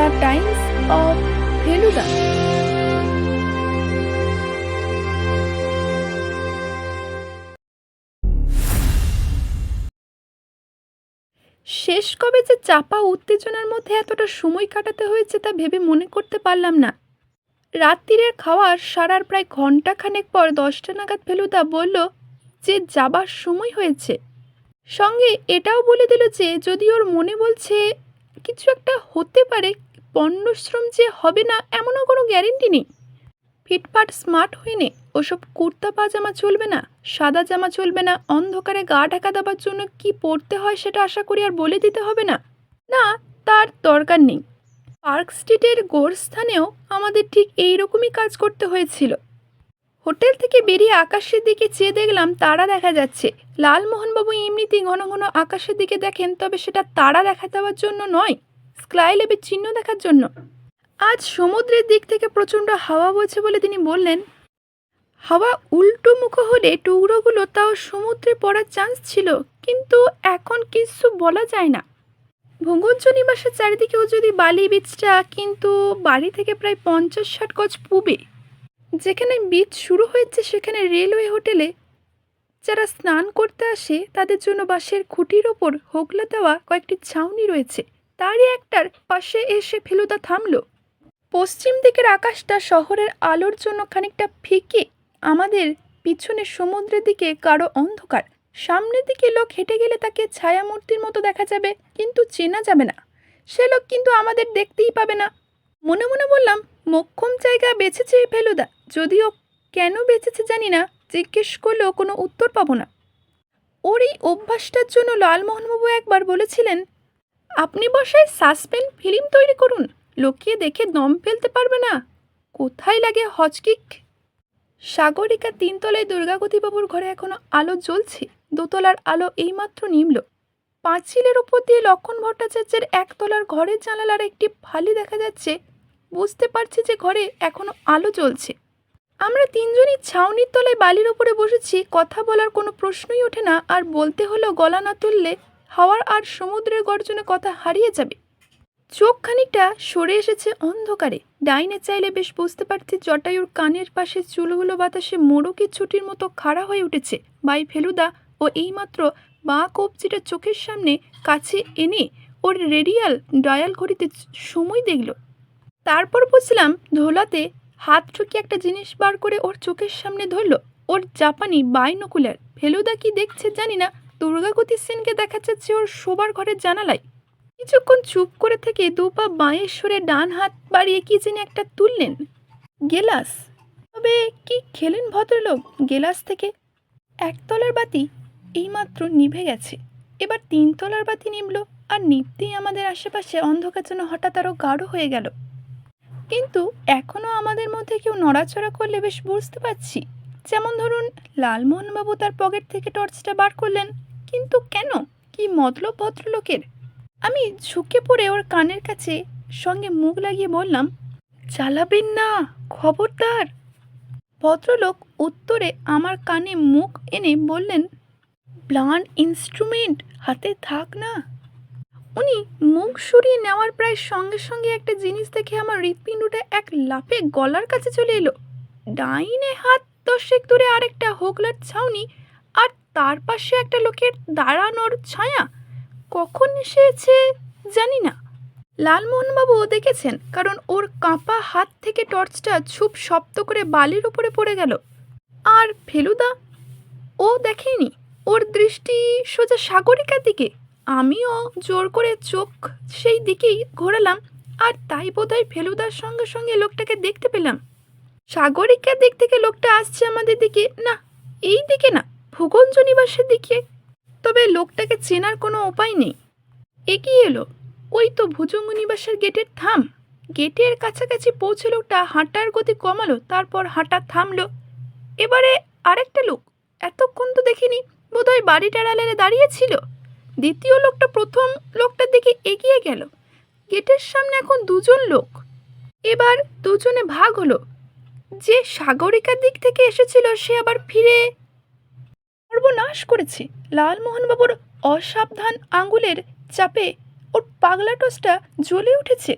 The Times of Feluda. শেষ কবে যে চাপা উত্তেজনার মধ্যে এতটা সময় কাটাতে হয়েছে তা ভেবে মনে করতে পারলাম না। রাত্রিরের খাওয়ার সারার প্রায় ঘন্টাখানেক পর দশটা নাগাদ ফেলুদা বলল যে যাবার সময় হয়েছে। সঙ্গে এটাও বলে দিল যে যদি ওর মনে বলছে, কিছু একটা হতে পারে পণ্যশ্রম যে হবে না, এমনও কোনো গ্যারেন্টি নেই। ফিটফাট স্মার্ট হয়ে নে ওসব কুর্তা পাজামা চলবে না, সাদা জামা চলবে না, অন্ধকারে গা ঢাকা দেওয়ার জন্য কি পরতে হয় সেটা আশা করি আর বলে দিতে হবে না। না, তার দরকার নেই। পার্ক স্ট্রিটের গোরস্থানেও আমাদের ঠিক এই রকমই কাজ করতে হয়েছিল। হোটেল থেকে বেরিয়ে আকাশের দিকে চেয়ে দেখলাম তারা দেখা যাচ্ছে। লালমোহনবাবু এমনিতেই ঘন ঘন আকাশের দিকে দেখেন, তবে সেটা তারা দেখা দেওয়ার জন্য নয়। স্কাইলেবের চিহ্ন দেখার জন্য। আজ সমুদ্রের দিক থেকে প্রচণ্ড হাওয়া বইছে বলে তিনি বললেন, হাওয়া উল্টো মুখ হলে টুকরোগুলো তাও সমুদ্রে পড়ার চান্স ছিল, কিন্তু এখন কিছু বলা যায় না। ভূগঞ্জ নিবাসের চারিদিকেও যদি বালি বীজটা কিন্তু বাড়ি থেকে প্রায় পঞ্চাশ ষাট গজ পূবে। যেখানে বীজ শুরু হয়েছে সেখানে রেলওয়ে হোটেলে। যারা স্নান করতে আসে তাদের জন্য বাঁশের খুঁটির ওপর হোগলা দেওয়া কয়েকটি ছাউনি রয়েছে। তারই একটার পাশে এসে ফেলুদা থামল। পশ্চিম দিকের আকাশটা শহরের আলোর জন্য খানিকটা ফিকে, আমাদের পিছনে সমুদ্রের দিকে কারও অন্ধকার। সামনের দিকে লোক হেঁটে গেলে তাকে ছায়ামূর্তির মতো দেখা যাবে, কিন্তু চেনা যাবে না। সে লোক কিন্তু আমাদের দেখতেই পাবে না। মনে মনে বললাম, মোক্ষম জায়গা বেছেছে ফেলুদা। যদিও কেন বেঁচেছে জানি না, জিজ্ঞেস করলেও কোনো উত্তর পাবো না। ওর এই অভ্যাসটার জন্য লালমোহনবাবু একবার বলেছিলেন আপনি বসায় সাসপেন্ড ফিল্ম তৈরি করুন। লোকে দেখে দম ফেলতে পারবে না। কোথায় লাগে হজকিক সাগরিকা তিনতলায় দুর্গাগতিবাবুর ঘরে এখনও আলো জ্বলছে। দোতলার আলো এইমাত্র নিমল পাঁচিলের উপর দিয়ে লক্ষণ ভট্টাচার্যের একতলার ঘরের জানালার একটি ফালি দেখা যাচ্ছে। বুঝতে পারছি যে ঘরে এখনও আলো জ্বলছে। আমরা তিনজনই ছাউনির তলায় বালির ওপরে বসেছি। কথা বলার কোনো প্রশ্নই ওঠে না। আর বলতে হলো গলা না তুললে হাওয়ার আর সমুদ্রের গর্জনে কথা হারিয়ে যাবে। চোখ খানিকটা সরে এসেছে অন্ধকারে। ডাইনে চাইলে বেশ বুঝতে পারছি জটায়ুর কানের পাশে চুলগুলো বাতাসে মোড়কে ছুটির মতো খাড়া হয়ে উঠেছে। বাই ফেলুদা ও এইমাত্র বাঁ কবজিটা চোখের সামনে কাছে এনে ওর রেডিয়াল ডায়াল ঘড়িতে সময় দেখল। তারপর বুঝলাম ধোলাতে হাত ঠুকে একটা জিনিস বার করে ওর চোখের সামনে ধরল। ওর জাপানি বাইনোকুলার। ফেলুদা কি দেখছে জানি না। দুর্গাগতি সেনকে দেখা যাচ্ছে ওর শোবার ঘরের জানালায়। কিছুক্ষণ চুপ করে থেকে দু পা বাঁয়ে সরে ডান হাত বাড়িয়ে কি যেন একটা তুললেন। গেলাস। তবে কি খেলেন ভদ্রলোক গেলাস থেকে? একতলার বাতি এইমাত্র নিভে গেছে। এবার তিনতলার বাতি নিভল আর নিভতেই আমাদের আশেপাশে অন্ধকার যেন হঠাৎ আরও গাঢ় হয়ে গেল। কিন্তু এখনও আমাদের মধ্যে কেউ নড়াচড়া করলে বেশ বুঝতে পারছি। যেমন ধরুন, লালমোহনবাবু তার পকেট থেকে টর্চটা বার করলেন। কিন্তু কেন? কি মতলব ভদ্রলোকের? আমি ঝুঁকে পড়ে ওর কানের কাছে সঙ্গে মুখ লাগিয়ে বললাম, চালাবেন না, খবরদার। ভদ্রলোক উত্তরে আমার কানে মুখ এনে বললেন প্লান ইনস্ট্রুমেন্ট, হাতে থাক না। উনি মুখ সরিয়ে নেওয়ার প্রায় সঙ্গে সঙ্গে একটা জিনিস দেখে আমার হৃৎপিণ্ডটা এক লাফে গলার কাছে চলে এলো। ডাইনে হাত দশেক দূরে আরেকটা হোগলার ছাউনি আর তার পাশে একটা লোকের দাঁড়ানোর ছায়া। কখন এসেছে জানি না। লালমোহনবাবুও দেখেছেন, কারণ ওর কাঁপা হাত থেকে টর্চটা ছুপ শব্দ করে বালির উপরে পড়ে গেল। আর ফেলুদা? ও দেখেনি, ওর দৃষ্টি সোজা সাগরিকার দিকে। আমিও জোর করে চোখ সেই দিকেই ঘোরালাম, আর তাই বোধহয় ফেলুদার সঙ্গে সঙ্গে লোকটাকে দেখতে পেলাম। সাগরিকার দিক থেকে লোকটা আসছে আমাদের দিকে? না, এই দিকে না। ভূগঞ্জ নিবাসের দিকে। তবে লোকটাকে চেনার কোনো উপায় নেই। এগিয়ে এলো। ওই তো ভুজঙ্গ নিবাসের গেটের থাম। গেটের কাছাকাছি পৌঁছে লোকটা হাঁটার গতি কমালো, তারপর হাঁটা থামলো। এবারে আরেকটা লোক। এতক্ষণ তো দেখিনি, বোধহয় বাড়িটার আড়ালে দাঁড়িয়েছিল দ্বিতীয় লোকটা প্রথম লোকটার দিকে এগিয়ে গেল। গেটের সামনে এখন দুজন লোক। এবার দুজনে ভাগ হলো। যে সাগরিকার দিক থেকে এসেছিল, সে আবার ফিরে সর্বনাশ করেছে। লালমোহনবাবুর অসাবধান আঙ্গুলের চাপে ওর পাগলা টোসটা জ্বলে উঠেছে।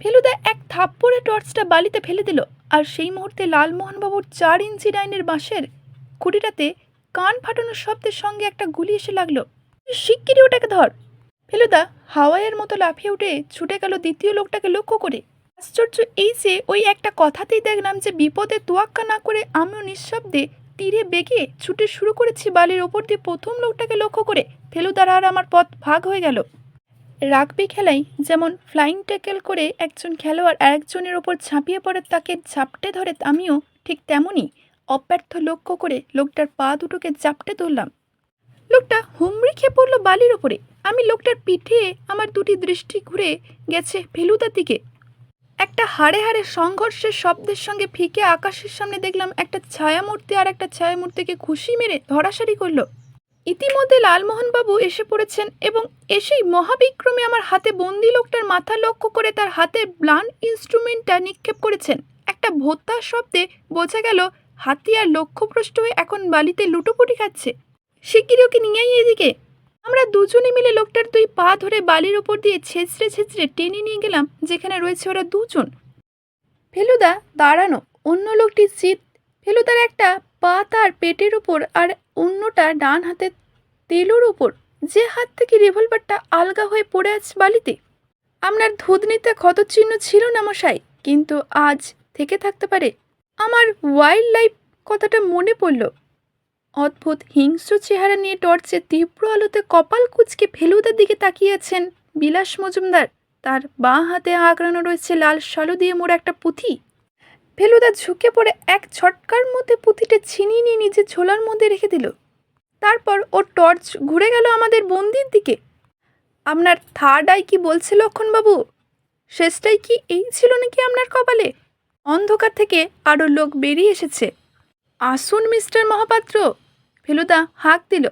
ফেলুদা এক থাপ্পড়ে টর্চটা বালিতে ফেলে দিল আর সেই মুহূর্তে লালমোহনবাবুর চার ইঞ্চি ডাইনের বাঁশের খুঁটিটাতে কান ফাটানোর শব্দের সঙ্গে একটা গুলি এসে লাগল। শিগগিরই ওটাকে ধর। ফেলুদা হাওয়াইয়ের মতো লাফিয়ে উঠে ছুটে গেল দ্বিতীয় লোকটাকে লক্ষ্য করে। আশ্চর্য এই যে ওই একটা কথাতেই দেখলাম যে বিপদে তোয়াক্কা না করে আমিও নিঃশব্দে তীরে বেগে ছুটে শুরু করেছি বালির ওপর দিয়ে প্রথম লোকটাকে লক্ষ্য করে ফেলুদার আর আমার পথ ভাগ হয়ে গেল। রাগবি খেলায় যেমন ফ্লাইং ট্যাকেল করে একজন খেলোয়াড় আরেকজনের ওপর ঝাঁপিয়ে পড়ে, তাকে ঝাপটে ধরে আমিও ঠিক তেমনই অব্যর্থ লক্ষ্য করে লোকটার পা দুটোকে জাপটে ধরলাম। লোকটা হুমড়ি খেয়ে পড়ল বালির ওপরে। আমি লোকটার পিঠে আমার দুটি দৃষ্টি ঘুরে গেছে ফেলুদার দিকে। একটা হাড়ে হাড়ে সংঘর্ষের শব্দের সঙ্গে ফিকে আকাশের সামনে দেখলাম একটা ছায়ামূর্তি আর একটা ছায়ামূর্তিকে খুশি মেরে ধরাশাড়ি করল। ইতিমধ্যে লালমোহনবাবু এসে পড়েছেন এবং এসেই মহাবিক্রমে আমার হাতে বন্দি লোকটার মাথা লক্ষ্য করে তার হাতে ব্লান ইনস্ট্রুমেন্টটা নিক্ষেপ করেছেন। একটা ভোত্তার শব্দে বোঝা গেল হাতিয়ার লক্ষ্যভ্রষ্ট হয়ে এখন বালিতে লুটোপুটি খাচ্ছে। শিগগিরই ওকে নিয়েই এদিকে। আমরা দুজনে মিলে লোকটার দুই পা ধরে বালির ওপর দিয়ে ছেঁচড়ে ছেঁচড়ে টেনে নিয়ে গেলাম, যেখানে রয়েছে ওরা দুজন। ফেলুদা, দাঁড়ানো, অন্য লোকটি চিত। ফেলুদার একটা পা তার পেটের উপর আর অন্যটা ডান হাতে তেলোর উপর যে হাত থেকে রিভলভারটা আলগা হয়ে পড়ে আছে বালিতে। আপনার ধুদনিতে ক্ষতচিহ্ন ছিল না মশাই, কিন্তু আজ থেকে থাকতে পারে। আমার ওয়াইল্ড লাইফ কথাটা মনে পড়ল। অদ্ভুত হিংস্র চেহারা নিয়ে টর্চের তীব্র আলোতে কপাল কুচকে ফেলুদার দিকে তাকিয়েছেন বিলাস মজুমদার। তার বাঁ হাতে আঁকড়ানো রয়েছে লাল শালু দিয়ে মোড়া একটা পুঁথি। ফেলুদা ঝুঁকে পড়ে এক ছটকার মধ্যে পুঁথিটা ছিনিয়ে নিয়ে নিজের ঝোলার মধ্যে রেখে দিল। তারপর ওর টর্চ ঘুরে গেল আমাদের বন্দির দিকে। আপনার থার্ড আই কি বলছে লক্ষণবাবু? শেষটাই কি এই ছিল নাকি আপনার কপালে? অন্ধকার থেকে আরও লোক বেরিয়ে এসেছে। আসুন, মিস্টার মহাপাত্র। ফেলুদা হাঁক দিল,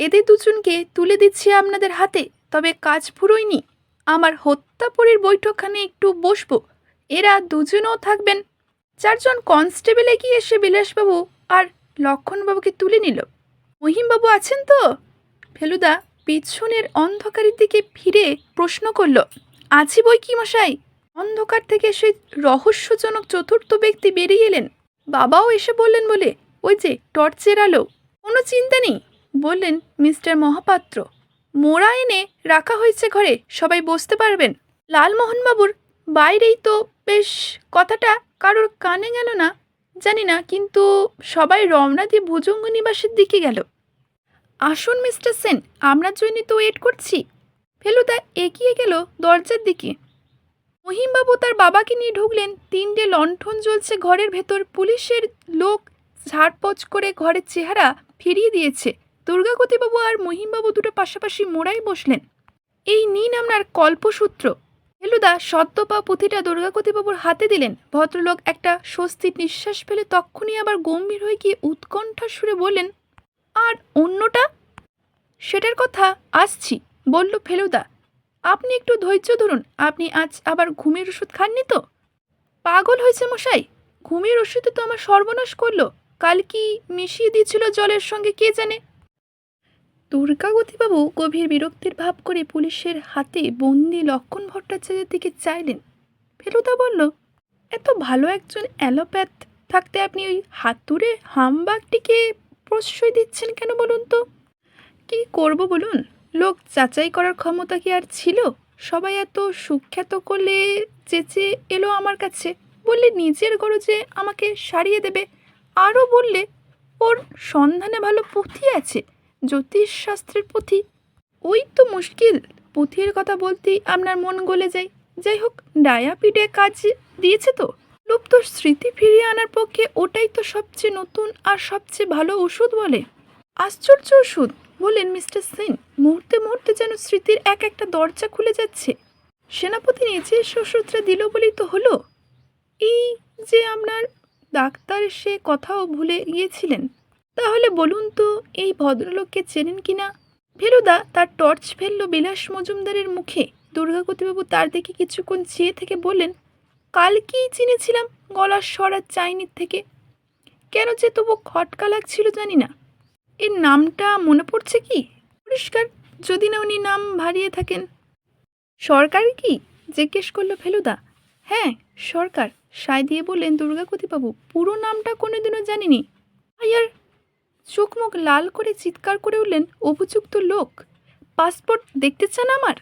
এদের দুজনকে তুলে দিচ্ছি আপনাদের হাতে, তবে কাজ ফুরোয়নি আমার হত্যাপরীর বৈঠকখানে একটু বসবো। এরা দুজনও থাকবেন। চারজন কনস্টেবল এগিয়ে এসে বিলাসবাবু আর লক্ষণবাবুকে তুলে নিল। মহিমবাবু আছেন তো? ফেলুদা পিছনের অন্ধকারের দিকে ফিরে প্রশ্ন করল, আছি বই কি মশাই? অন্ধকার থেকে সেই রহস্যজনক চতুর্থ ব্যক্তি বেরিয়ে এলেন। বাবাও এসে বললেন বলে, ওই যে টর্চের আলো। কোনো চিন্তা নেই। বললেন, মিস্টার মহাপাত্র, মোড়া এনে রাখা হয়েছে ঘরে, সবাই বসতে পারবেন? লালমোহনবাবুর বাইরেই তো বেশ কথাটা কারোর কানে গেল না, জানি না, কিন্তু সবাই রমনা দিয়ে ভুজঙ্গ নিবাসের দিকে গেল। আসুন, মিস্টার সেন, আমরা জন্যই তো ওয়েট করছি। ফেলুদা এগিয়ে গেল দরজার দিকে। মহিমবাবু তার বাবাকে নিয়ে ঢুকলেন, তিনটে লণ্ঠন জ্বলছে ঘরের ভেতর, পুলিশের লোক ঝাড়পচ করে ঘরের চেহারা ফিরিয়ে দিয়েছে। দুর্গাগতিবাবু আর মহিমবাবু দুটো পাশাপাশি মোড়াই বসলেন। এই নিন আপনার কল্পসূত্র। ফেলুদা সদ্য পা পুঁথিটা দুর্গাগতিবাবুর হাতে দিলেন। ভদ্রলোক একটা স্বস্তির নিঃশ্বাস ফেলে তক্ষুনি আবার গম্ভীর হয়ে গিয়ে উৎকণ্ঠা সুরে বললেন, আর অন্যটা? সেটার কথা আসছি, বলল ফেলুদা। আপনি একটু ধৈর্য ধরুন, আপনি আজ আবার ঘুমের ওষুধ খাননি তো? পাগল হয়েছে মশাই, ঘুমের ওষুধে তো আমার সর্বনাশ করল। কাল কি মিশিয়ে দিয়েছিল জলের সঙ্গে কে জানে? দুর্গাগতিবাবু গভীর বিরক্তির ভাব করে পুলিশের হাতে বন্দি লক্ষণ ভট্টাচার্যের দিকে চাইলেন। ফেলুদা বলল, এত ভালো একজন অ্যালোপ্যাথ, থাকতে আপনি ওই হাতুড়ে হামবাগটিকে প্রশ্রয় দিচ্ছেন কেন বলুন তো? কি করব বলুন? লোক যাচাই করার ক্ষমতা কি আর ছিল? সবাই এত সুখ্যাত করলে চেঁচে এলো আমার কাছে। বললে নিজের গরজে আমাকে সারিয়ে দেবে। আরও বললে, ওর সন্ধানে ভালো পুঁথি আছে, জ্যোতিষশাস্ত্রের পুঁথি। ওই তো মুশকিল, পুঁথির কথা বলতেই আপনার মন গলে যায়। যাই হোক, ডায়াপিডে কাজ দিয়েছে তো? লুপ্ত স্মৃতি ফিরিয়ে আনার পক্ষে ওটাই তো সবচেয়ে নতুন আর সবচেয়ে ভালো ওষুধ বলে। আশ্চর্য ওষুধ! বললেন মিস্টার সেন। মুহূর্তে মুহূর্তে যেন স্মৃতির এক একটা দরজা খুলে যাচ্ছে। সেনাপতি নিজে এসে ওষুধটা দিল বলেই তো হলো। এই যে আপনার ডাক্তার সে কথাও ভুলে গিয়েছিলেন। তাহলে বলুন তো, এই ভদ্রলোককে চেনেন কি না ফেলুদা তার টর্চ ফেলল বিলাস মজুমদারের মুখে। দুর্গাপতিবাবু তার দিকে কিছুক্ষণ চেয়ে থেকে বললেন, কালকেই চিনেছিলাম গলার স্বর আর চাইনির থেকে। কেন যে তবু খটকা লাগছিল জানি না। এর নামটা মনে পড়ছে কি? পরিষ্কার, যদি না উনি নাম ভারিয়ে থাকেন। সরকার কি? জিজ্ঞেস করল ফেলুদা। হ্যাঁ সরকার সায় দিয়ে বললেন দুর্গাপতিবাবু পুরো নামটা কোনোদিনও জানিনি। আয়ার চোখ মুখ লাল করে চিৎকার করে উঠলেন, অভিযুক্ত লোক, পাসপোর্ট দেখতে চান আমার?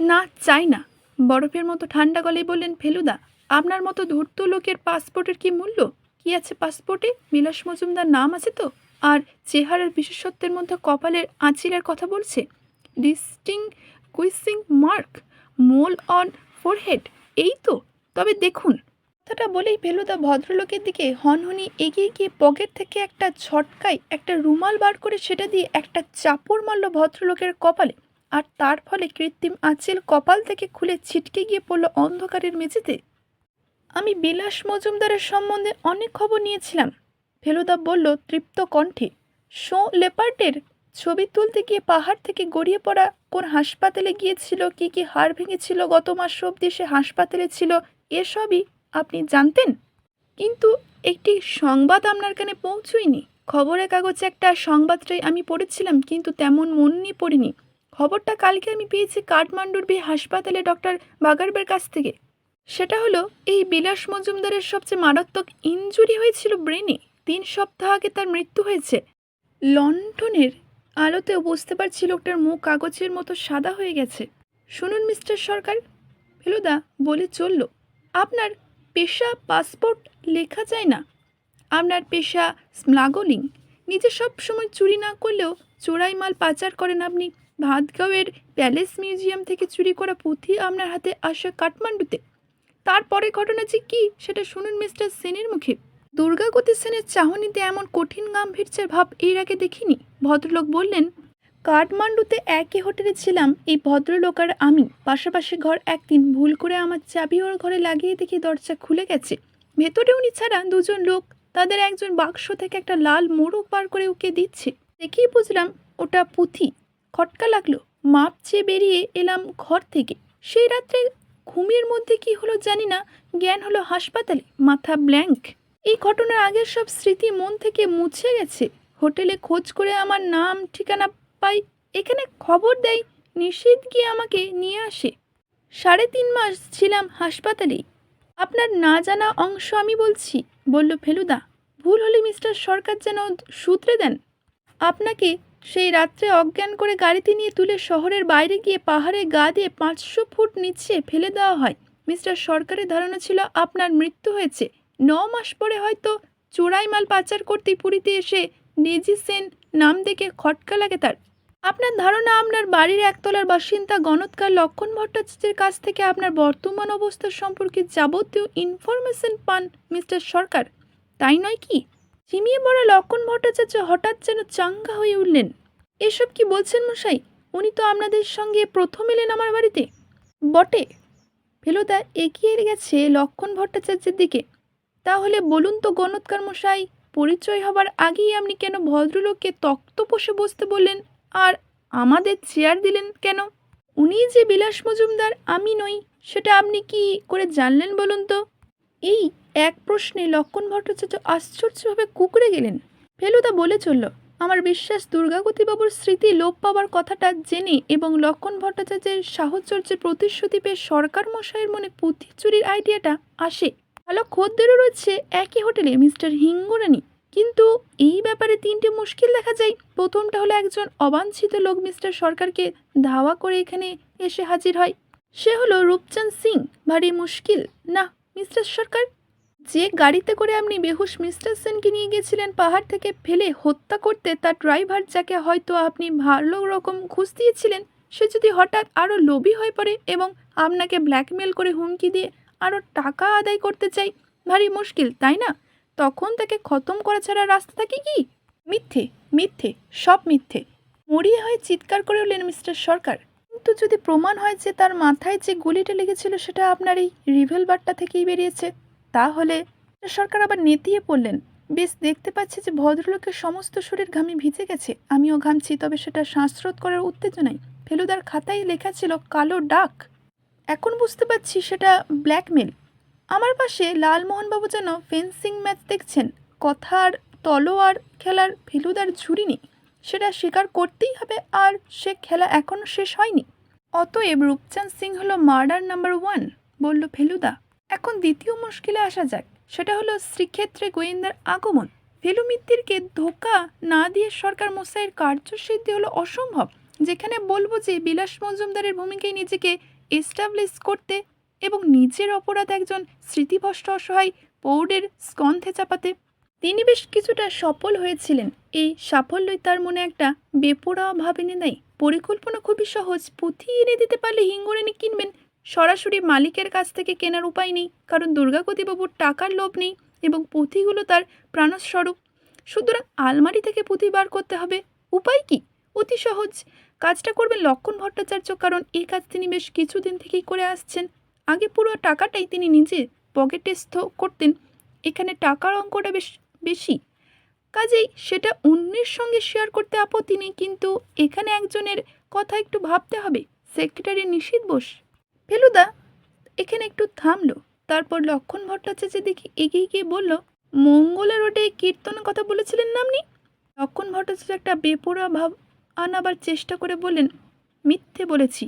না, চাই না। বরফের মতো ঠান্ডা গলায় বললেন, ফেলুদা, আপনার মতো ধূর্ত লোকের পাসপোর্টের কি মূল্য? কি আছে পাসপোর্টে? বিলাস মজুমদার নাম আছে তো? আর চেহারার বিশেষত্বের মধ্যে কপালের আঁচিলের কথা বলছে। Distinguishing mark, mole on forehead, এই তো। তবে দেখুন, কথাটা বলেই ফেলুদা ভদ্রলোকের দিকে। হনহনি এগিয়ে গিয়ে পকেট থেকে একটা ছটকায় একটা রুমাল বার করে সেটা দিয়ে একটা চাপড় মারল ভদ্রলোকের কপালে। আর তার ফলে কৃত্রিম আঁচিল কপাল থেকে খুলে ছিটকে গিয়ে পড়ল অন্ধকারের মেঝেতে। আমি বিলাস মজুমদারের সম্বন্ধে অনেক খবর নিয়েছিলাম। ফেলুদা বলল তৃপ্ত কণ্ঠে, শো লেপার্টের ছবি তুলতে গিয়ে পাহাড় থেকে গড়িয়ে পড়া কোন হাসপাতালে গিয়েছিল? কি কি হাড় ভেঙেছিল? গত মাস অবধি সে হাসপাতালে ছিল? এসবই আপনি জানতেন? কিন্তু একটি সংবাদ আপনার কানে পৌঁছয়নি। খবরের কাগজে একটা সংবাদটাই আমি পড়েছিলাম, কিন্তু তেমন মন নিয়ে পড়িনি। খবরটা কালকে আমি পেয়েছি কাঠমান্ডুর বি হাসপাতালে ডক্টর বাগারবের কাছ থেকে। সেটা হলো, এই বিলাস মজুমদারের সবচেয়ে মারাত্মক ইনজুরি হয়েছিল ব্রেনে। তিন সপ্তাহ আগে তার মৃত্যু হয়েছে। লন্ঠনের আলোতেও বুঝতে পারছি লোকটার মুখ কাগজের মতো সাদা হয়ে গেছে। শুনুন মিস্টার সরকার। ফেলুদা বলে চলল। পেশা, পাসপোর্ট, লেখা যায় না। আপনার পেশা, স্মাগলিং। নিজে সব সময় চুরি না করলেও চোরাই মাল পাচার করেন আপনি। ভাতগাঁওয়ের প্যালেস মিউজিয়াম থেকে চুরি করা পুঁথি আপনার হাতে আসে কাঠমান্ডুতে। তারপরে ঘটনা যে কী, সেটা শুনুন মিস্টার সেনের মুখে। দুর্গাগতি সেনের চাহনিতে এমন কঠিন গাম্ভীর্যের ভাব এর আগে দেখিনি। ভদ্রলোক বললেন কাঠমান্ডুতে একই হোটেলে ছিলাম, এই ভদ্রলোক আর আমি। পাশাপাশি ঘর একদিন ভুল করে আমার চাবি ওর ঘরে লাগিয়ে দেখি দরজা খুলে গেছে। ভেতরে উনি ছাড়া দুজন লোক, তাদের একজন বাক্স থেকে একটা লাল মোড়ক বার করে উকে দিচ্ছে। দেখেই বুঝলাম ওটা পুঁথি। খটকা লাগল। মাপ চেয়ে বেরিয়ে এলাম ঘর থেকে। সেই রাত্রে ঘুমের মধ্যে কি হলো জানি না, জ্ঞান হলো হাসপাতালে, মাথা ব্ল্যাঙ্ক। এই ঘটনার আগের সব স্মৃতি মন থেকে মুছে গেছে। হোটেলে খোঁজ করে আমার নাম, ঠিকানা পাই, এখানে খবর দেয়, নিষেধ গিয়ে আমাকে নিয়ে আসে? সাড়ে তিন মাস ছিলাম হাসপাতালেই আপনার না জানা অংশ আমি বলছি, বলল ফেলুদা। ভুল হলে মিস্টার সরকার যেন সূত্রে দেন। আপনাকে সেই রাত্রে অজ্ঞান করে গাড়িতে নিয়ে তুলে শহরের বাইরে গিয়ে পাহাড়ে গা দিয়ে পাঁচশো ফুট নিচে ফেলে দেওয়া হয়। মিস্টার সরকারের ধারণা ছিল আপনার মৃত্যু হয়েছে। ন মাস পরে হয়তো চোরাই মাল পাচার করতেই পুরীতে এসে নেজি সেন নাম দেখে খটকা লাগে তার। আপনার ধারণা আপনার বাড়ির একতলার বাসিন্দা গণৎকার লক্ষণ ভট্টাচার্যের কাছ থেকে আপনার বর্তমান অবস্থা সম্পর্কে যাবতীয় ইনফরমেশন পান মিস্টার সরকার? তাই নয় কি? চিমিয়ে পড়া লক্ষণ ভট্টাচার্য হঠাৎ যেন চাঙ্গা হয়ে উঠলেন। এসব কি বলছেন মশাই? উনি তো আপনাদের সঙ্গে প্রথম এলেন আমার বাড়িতে। বটে। ফেলুদা এগিয়ে গেছে লক্ষণ ভট্টাচার্যের দিকে। তাহলে বলুন তো গণৎকার মশাই, পরিচয় হবার আগেই আপনি কেন ভদ্রলোককে তক্ত পোষে বসতে বললেন? আর আমাদের চেয়ার দিলেন কেন? উনি যে বিলাস মজুমদার, আমি নই। সেটা আপনি কি করে জানলেন বলুন তো? এই এক প্রশ্নে লক্ষণ ভট্টাচার্য আশ্চর্যভাবে কুকড়ে গেলেন। ফেলুদা বলে চলল, আমার বিশ্বাস দুর্গাগতিবাবুর স্মৃতি লোপ পাওয়ার কথাটা জেনে এবং লক্ষণ ভট্টাচার্যের সাহচর্যের প্রতিশ্রুতি পেয়ে সরকার মশাইয়ের মনে পুঁথি চুরির আইডিয়াটা আসে। ভালো খদ্দেরও রয়েছে একই হোটেলে, মিস্টার হিঙ্গুরানি। কিন্তু এই ব্যাপারে তিনটি মুশকিল দেখা যায়। প্রথমটা হলো একজন অবাঞ্ছিত লোক মিস্টার সরকারকে ধাওয়া করে এখানে এসে হাজির হয়। সে হলো রূপচাঁদ সিং। ভারী মুশকিল। না, মিস্টার সরকার? যে গাড়িতে করে আপনি বেহুশ মিস্টার সেনকে নিয়ে গেছিলেন, পাহাড় থেকে ফেলে হত্যা করতে তার ড্রাইভার যাকে হয়তো আপনি ভালো রকম ঘুষ দিয়েছিলেন, সে যদি হঠাৎ আরও লোভী হয়ে পড়ে এবং আপনাকে ব্ল্যাকমেল করে হুমকি দিয়ে আরও টাকা আদায় করতে চাই ভারী মুশকিল, তাই না? তখন তাকে খতম করা ছাড়া রাস্তা থাকে কি? মিথ্যে মিথ্যে, সব মিথ্যে। মরিয়ে হয়ে চিৎকার করে উঠলেন মিস্টার সরকার। কিন্তু যদি প্রমাণ হয় যে তার মাথায় যে গুলিটা লেগেছিল সেটা আপনার এই রিভলভারটা থেকেই বেরিয়েছে, তাহলে সরকার আবার নেতিয়ে পড়লেন। বেশ, দেখতে পাচ্ছি যে ভদ্রলোকের সমস্ত শরীর ঘামে ভিজে গেছে। আমিও ঘামছি, তবে সেটা শ্বাসরোধ করার উত্তেজনায়। ফেলুদার খাতায় লেখা ছিল, কালো ডাক। এখন বুঝতে পারছি সেটা ব্ল্যাকমেল। আমার পাশে লালমোহনবাবু যেন ফেন্সিং ম্যাচ দেখছেন। কথার তলোয়ার খেলার ফেলুদার ঝুড়ি নেই। সেটা স্বীকার করতেই হবে, আর সে খেলা এখনও শেষ হয়নি। অতএব রূপচাঁদ সিং হলো মার্ডার নাম্বার ওয়ান, বলল ফেলুদা। এখন দ্বিতীয় মুশকিলে আসা যাক। সেটা হলো শ্রীক্ষেত্রে গোয়েন্দার আগমন। ফেলু মিত্তিরকে ধোকা না দিয়ে সরকার মশাইয়ের কার্যসিদ্ধি হলো অসম্ভব, যেখানে বলব যে বিলাস মজুমদারের ভূমিকায় নিজেকে এস্টাবলিশ করতে এবং নিজের অপরাধ একজন স্মৃতিভষ্ট অসহায় পৌডের স্কন্ধে চাপাতে। তিনি বেশ কিছুটা সফল হয়েছিলেন। এই সাফল্যই তার মনে একটা বেপরোয়া ভাব এনে দেয়। পরিকল্পনা খুবই সহজ। পুঁথি এনে দিতে পারলে হিঙ্গরানি কিনবেন। সরাসরি মালিকের কাছ থেকে কেনার উপায় নেই। কারণ দুর্গাপতিবাবুর টাকার লোভ নেই এবং পুঁথিগুলো তার প্রাণস্বরূপ। সুতরাং আলমারি থেকে পুঁথি বার করতে হবে। উপায় কি? অতি সহজ। কাজটা করবেন লক্ষণ ভট্টাচার্য। কারণ এই কাজ তিনি বেশ কিছুদিন থেকেই করে আসছেন। আগে পুরো টাকাটাই তিনি নিজে পকেটেস্থ করতেন। এখানে টাকার অঙ্কটা বেশ, বেশি। কাজেই সেটা অন্যের সঙ্গে শেয়ার করতে আপত্তি নেই, কিন্তু এখানে একজনের কথা একটু ভাবতে হবে। সেক্রেটারি নিশীত বোস। ফেলুদা, এখানে একটু থামলো। তারপর লক্ষণ ভট্টাচার্যের দেখি এগিয়ে গিয়ে বলল মঙ্গলা রোডে কীর্তনের কথা বলেছিলেন না আপনি? লক্ষণ ভট্টাচার্য একটা বেপরোয়া ভাব আনাবার চেষ্টা করে বললেন, মিথ্যে বলেছি।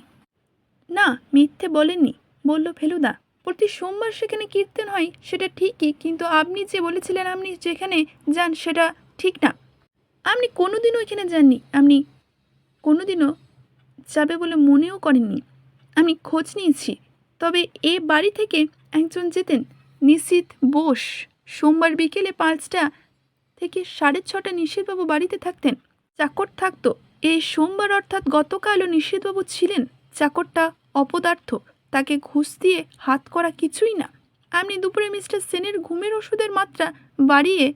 না, মিথ্যে বলেননি। বলল, ফেলুদা, প্রতি সোমবার সেখানে কীর্তন হয়, সেটা ঠিকই, কিন্তু আপনি যে বলেছিলেন আপনি যেখানে যান সেটা ঠিক না। আপনি কোনোদিনও এখানে যাননি, আপনি কোনোদিনও যাবে বলে মনেও করেননি। আমি খোঁজ নিয়েছি, তবে এ বাড়ি থেকে একজন যেতেন, নিশীত বোস। সোমবার বিকেলে পাঁচটা থেকে সাড়ে ছটা নিশীথবাবু বাড়িতে থাকতেন। চাকর থাকতো। এই সোমবার অর্থাৎ গতকালও নিশীথবাবু ছিলেন। চাকরটা অপদার্থ। তাকে ঘুষ দিয়ে হাত করা কিছুই না। আপনি দুপুরে মিস্টার সেনের ঘুমের ওষুধের মাত্রা বাড়িয়ে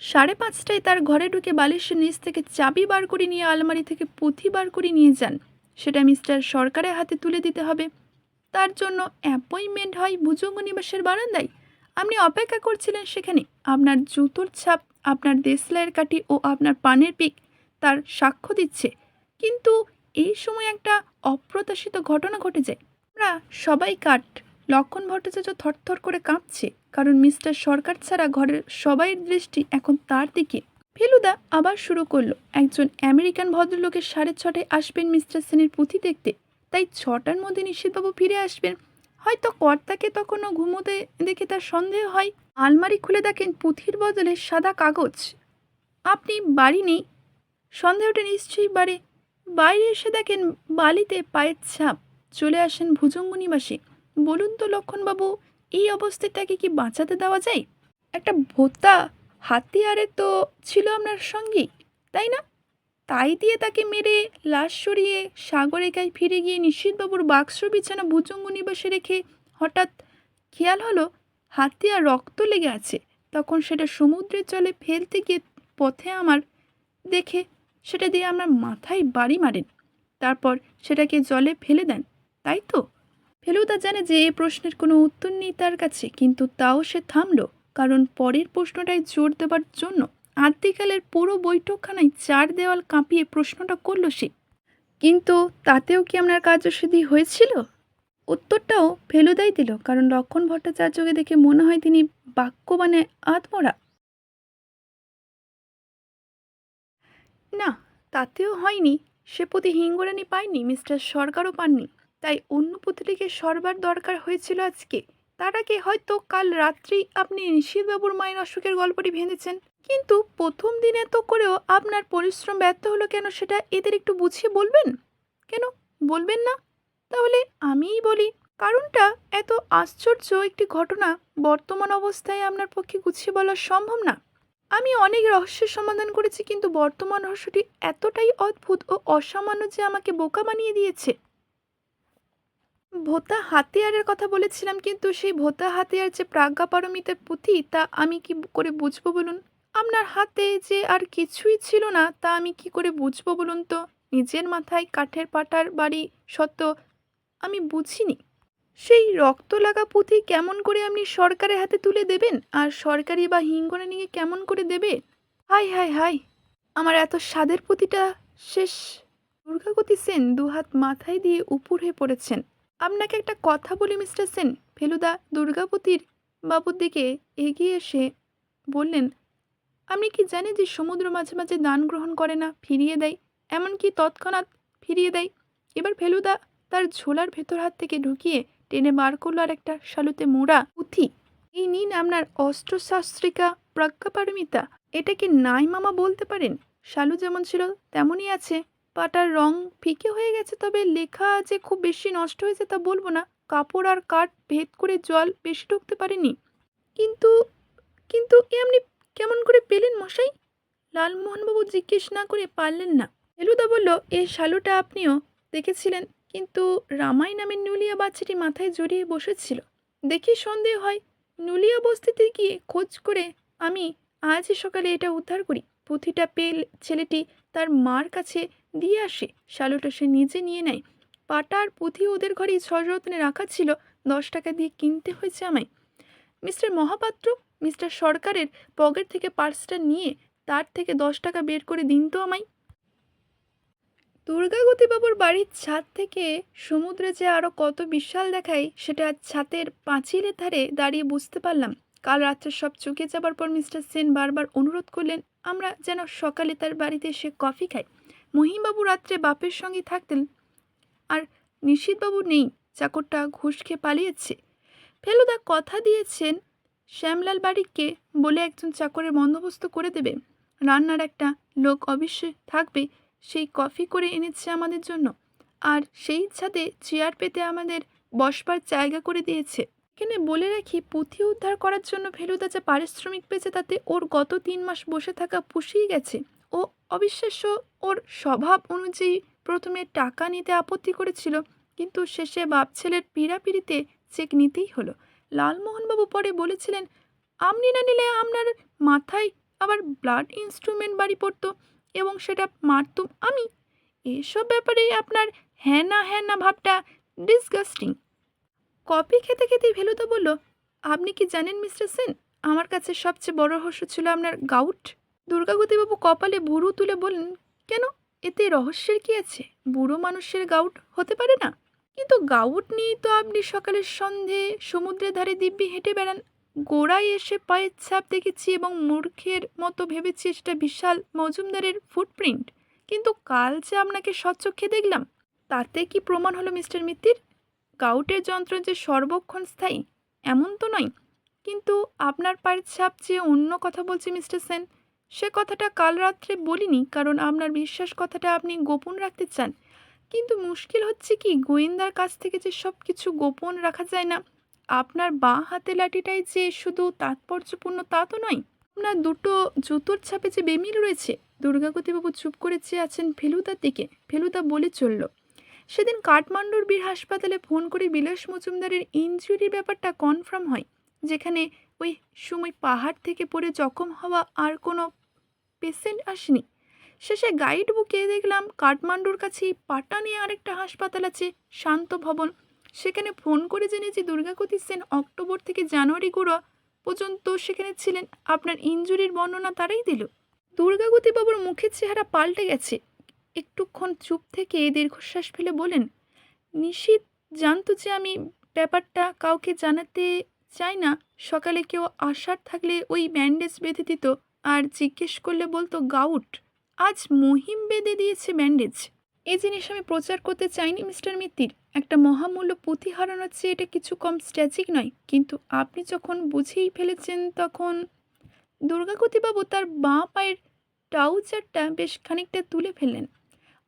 সাড়ে পাঁচটায় তার ঘরে ঢুকে বালিশের নিচ থেকে চাবি বার করে নিয়ে আলমারি থেকে পুঁথি বার করে নিয়ে যান। সেটা মিস্টার সরকারের হাতে তুলে দিতে হবে। তার জন্য অ্যাপয়েন্টমেন্ট হয় ভুজঙ্গ নিবাসের বারান্দায়। আপনি অপেক্ষা করছিলেন সেখানে। আপনার জুতোর ছাপ, আপনার দেশলাইয়ের কাঠি ও আপনার পানের পিক তার সাক্ষ্য দিচ্ছে। কিন্তু এই সময় একটা অপ্রত্যাশিত ঘটনা ঘটে যায়। আমরা সবাই কাট লক্ষণ ভট্টাচার্য থরথর করে কাঁপছে, কারণ মিস্টার সরকার ছাড়া ঘরের সবাইয়ের দৃষ্টি এখন তার দিকে। ফেলুদা আবার শুরু করল, একজন আমেরিকান ভদ্রলোকের সাড়ে ছটায় আসবেন মিস্টার সেনের পুঁথি দেখতে। তাই ছটার মধ্যে নিশ্চিতবাবু ফিরে আসবেন। হয়তো কর্তাকে তখনও ঘুমোতে দেখে তার সন্দেহ হয়। আলমারি খুলে দেখেন পুঁথির বদলে সাদা কাগজ। আপনি বাড়ি নেই? সন্দেহটা নিশ্চয়ই বাড়ে। বাইরে এসে দেখেন বালিতে পায়ের ছাপ। চলে আসেন ভুজঙ্গ নিবাসে বলুন তো লক্ষণবাবু, এই অবস্থায় তাকে কি বাঁচাতে দেওয়া যায়? একটা ভোতা হাতিয়ারে তো ছিল আপনার সঙ্গেই তাই না? তাই দিয়ে তাকে মেরে লাশ সরিয়ে সাগরেকায় ফিরে গিয়ে নিশীথবাবুর বাক্স বিছানা ভুজঙ্গ নিবাসে রেখে হঠাৎ খেয়াল হলো হাতিয়ার রক্ত লেগে আছে। তখন সেটা সমুদ্রের জলে ফেলতে গিয়ে পথে আমার দেখে সেটা দিয়ে আমার মাথায় বাড়ি মারেন। তারপর সেটাকে জলে ফেলে দেন। তাই তো? ফেলুদা জানে যে এই প্রশ্নের কোনো উত্তর নেই তার কাছে, কিন্তু তাও সে থামলো, কারণ পরের প্রশ্নটায় জোর দেবার জন্য আদ্যিকালের পুরো বৈঠকখানায় চার দেওয়াল কাঁপিয়ে প্রশ্নটা করল সে। কিন্তু তাতেও কি আপনার কার্যসিদ্ধি হয়েছিল? উত্তরটাও ফেলুদাই দিল, কারণ লক্ষণ ভট্টাচার্যকে দেখে মনে হয় তিনি বাক্যবানে আত্মরা না, তাতেও হয়নি। সে প্রতি হিঙ্গরানি পায়নি, মিস্টার সরকারও পাননি। তাই অন্য পুত্রীকে সরবার দরকার হয়েছিল আজকে। তার আগে হয়তো কাল রাত্রি আপনি নিশীথবাবুর মায়ের অসুখের গল্পটি ভেঙেছেন। কিন্তু প্রথম দিনে এত করেও আপনার পরিশ্রম ব্যর্থ হলো কেন সেটা এদের একটু বুঝিয়ে বলবেন? কেন? বলবেন না? তাহলে আমিই বলি। কারণটা এত আশ্চর্য একটি ঘটনা বর্তমান অবস্থায় আপনার পক্ষে গুছিয়ে বলা সম্ভব না। আমি অনেক রহস্যের সমাধান করেছি কিন্তু বর্তমান রহস্যটি এতটাই অদ্ভুত ও অসামান্য যে আমাকে বোকা বানিয়ে দিয়েছে। ভোতা হাতিয়ারের কথা বলেছিলাম, কিন্তু সেই ভোতা হাতিয়ার যে প্রাজ্ঞাপারমিতে পুঁথি, তা আমি কি করে বুঝব বলুন? আপনার হাতে যে আর কিছুই ছিল না, তা আমি কি করে বুঝব বলুন তো? নিজের মাথায় কাঠের পাটার বাড়ি সত্য আমি বুঝিনি। সেই রক্ত লাগা পুঁথি কেমন করে আপনি সরকারের হাতে তুলে দেবেন? আর সরকারি বা হিঙ্গনে নিয়ে কেমন করে দেবে? হাই হাই হাই, আমার এত স্বাদের পুঁথিটা শেষ। দুর্গাগতি সেন দুহাত মাথায় দিয়ে উপুর হয়ে পড়েছেন। আপনাকে একটা কথা বলি, মিস্টার সেন। ফেলুদা দুর্গাপতির বাবুর দিকে এগিয়ে এসে বললেন, আপনি কি জানেন যে সমুদ্র মাঝে মাঝে দান গ্রহণ করে না, ফিরিয়ে দেয়? এমনকি তৎক্ষণাৎ ফিরিয়ে দেয়? এবার ফেলুদা তার ঝোলার ভেতর হাত থেকে ঢুকিয়ে টেনে বার করল আর একটা শালুতে মোড়া পুঁথি। এই নিন আপনার অস্ত্রশাস্ত্রিকা প্রজ্ঞাপারমিতা। এটা কি নাই মামা বলতে পারেন। শালু যেমন ছিল, তেমনই আছে। পাটার রং ফিকে হয়ে গেছে, তবে লেখা যে খুব বেশি নষ্ট হয়েছে তা বলব না। কাপড় আর কাঠ ভেদ করে জল বেশি ঢুকতে পারেনি। কিন্তু কিন্তু এ আপনি কেমন করে পেলেন মশাই? লালমোহনবাবু জিজ্ঞেস না করে পারলেন না। ফেলুদা বলল, এ শালুটা আপনিও দেখেছিলেন, কিন্তু রামাই নামের নুলিয়া বাচ্চাটি মাথায় জড়িয়ে বসেছিল। দেখি সন্দেহ হয়, নুলিয়া বস্তিতে গিয়ে খোঁজ করে আমি আজই সকালে এটা উদ্ধার করি। পুঁথিটা পেল ছেলেটি তার মার কাছে দিয়ে আসে। শালুটা সে নিজে নিয়ে নেয়। পাটা আর পুঁথি ওদের ঘরেই সযত্নে রাখা ছিল। দশ টাকা দিয়ে কিনতে হয়েছে আমায়। মিস্টার মহাপাত্র, মিস্টার সরকারের পকেট থেকে পার্সটা নিয়ে তার থেকে দশ টাকা বের করে দিন তো আমায়। দুর্গাগতিবাবুর বাড়ির ছাদ থেকে সমুদ্রে যে আরও কত বিশাল দেখায়, সেটা ছাদের পাঁচিলের ধারে দাঁড়িয়ে বুঝতে পারলাম। কাল রাত্রে সব চুকে যাবার পর মিস্টার সেন বারবার অনুরোধ করলেন আমরা যেন সকালে তার বাড়িতে এসে কফি খাই। মহিমবাবু রাত্রে বাপের সঙ্গে থাকতেন। আর নিশীথবাবু নেই, চাকরটা ঘুষ খেয়ে পালিয়েছে। ফেলুদা কথা দিয়েছেন, শ্যামলাল বাড়িকে বলে একজন চাকরের বন্দোবস্ত করে দেবে। রান্নার একটা লোক অবশ্যই থাকবে, সেই কফি করে এনেছে আমাদের জন্য। আর সেই ছাদে চেয়ার পেতে আমাদের বসবার জায়গা করে দিয়েছে। এখানে বলে রাখি, পুঁথি উদ্ধার করার জন্য ফেলুদা যা পারিশ্রমিক পেয়েছে, তাতে ওর গত তিন মাস বসে থাকা পুষিয়ে গেছে। ও অবিশ্বাস্য ওর স্বভাব অনুযায়ী প্রথমে টাকা নিতে আপত্তি করেছিল, কিন্তু শেষে বাপ ছেলের পিড়াপিড়িতে চেক নিতেই হলো। লালমোহনবাবু পরে বলেছিলেন আপনি না নিলে আপনার মাথায় আবার ব্লাড ইনস্ট্রুমেন্ট বাড়ি পড়তো এবং সেটা মারতুম আমি? এসব ব্যাপারে আপনার হ্যাঁ না হ্যাঁ না ভাবটা ডিসগাস্টিং কফি খেতে খেতেই ভেলুদা বলল, আপনি কি জানেন, মিস্টার সেন, আমার কাছে সবচেয়ে বড় রহস্য ছিল আপনার গাউট? দুর্গাবতীবাবু কপালে ভুরু তুলে বললেন, কেন? এতে রহস্যের কি আছে? বুড়ো মানুষের গাউট হতে পারে না। কিন্তু গাউট নিয়েই তো আপনি সকালের সন্ধে সমুদ্রের ধারে দিব্যি হেঁটে বেড়ান। গোড়ায় এসে পায়ের ছাপ দেখেছি এবং মূর্খের মতো ভেবেছি সেটা বিশাল মজুমদারের ফুটপ্রিন্ট কিন্তু কাল যে আপনাকে স্বচক্ষে দেখলাম, তাতে কি প্রমাণ হলো, মিস্টার মিত্তির? গাউটের যন্ত্র যে সর্বক্ষণ স্থায়ী, এমন তো নয়। কিন্তু আপনার পায়ের ছাপ যে অন্য কথা বলছি, মিস্টার সেন। সে কথাটা কাল রাত্রে বলিনি, কারণ আপনার বিশ্বাস কথাটা আপনি গোপন রাখতে চান। কিন্তু মুশকিল হচ্ছে কি, গোয়েন্দার কাছ থেকে যে সব কিছু গোপন রাখা যায় না, আপনার বাঁ হাতে লাঠিটাই যে শুধু তাৎপর্যপূর্ণ তা তো নয়। আপনার দুটো জুতোর ছাপে যে বেমিল রয়েছে, দুর্গাগতিবাবু চুপ করে চেয়ে আছেন ফেলুদার দিকে। ফেলুদা বলে চলল সেদিন কাঠমান্ডুর বীর হাসপাতালে ফোন করে বিলাস মজুমদারের ইনজুরির ব্যাপারটা কনফার্ম হয়, যেখানে ওই সময় পাহাড় থেকে পড়ে জখম হওয়া আর কোনো পেশেন্ট আসেনি। শেষে গাইড বুকে দেখলাম কাঠমান্ডুর কাছেই পাটানে আরেকটা হাসপাতাল আছে, শান্ত ভবন। সেখানে ফোন করে জেনেছি দুর্গাকতি সেন অক্টোবর থেকে জানুয়ারি গুঁড়ো পর্যন্ত সেখানে ছিলেন। আপনার ইঞ্জুরির বর্ণনা তারাই দিল। দুর্গাগতি বাবুর মুখের চেহারা পাল্টে গেছে। একটুক্ষণ চুপ থেকে দীর্ঘশ্বাস ফেলে বলেন নিশীত, জানতো যে আমি ব্যাপারটা কাউকে জানাতে চাই না। সকালে কেউ আসার থাকলে ওই ব্যান্ডেজ বেঁধে দিত আর জিজ্ঞেস করলে বলতো, গাউট, আজ মহিম বেঁধে দিয়েছে ব্যান্ডেজ। এই জিনিস আমি প্রচার করতে চাইনি, মিস্টার মিত্তির। একটা মহামূল্য পুঁথি হারানোর চেয়ে এটা কিছু কম স্ট্যাচিক নয়। কিন্তু আপনি যখন বুঝেই ফেলেছেন তখন দুর্গাকতিবাবু তার বাঁ পায়ের ট্রাউজারটা বেশ খানিকটা তুলে ফেললেন।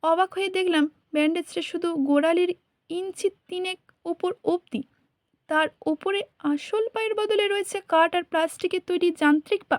অবাক হয়ে দেখলাম ব্যান্ডেজটা শুধু গোড়ালির ইঞ্চি তিনেক ওপর অবধি। তার ওপরে আসল পায়ের বদলে রয়েছে কাঠ আর প্লাস্টিকের তৈরি যান্ত্রিক পা।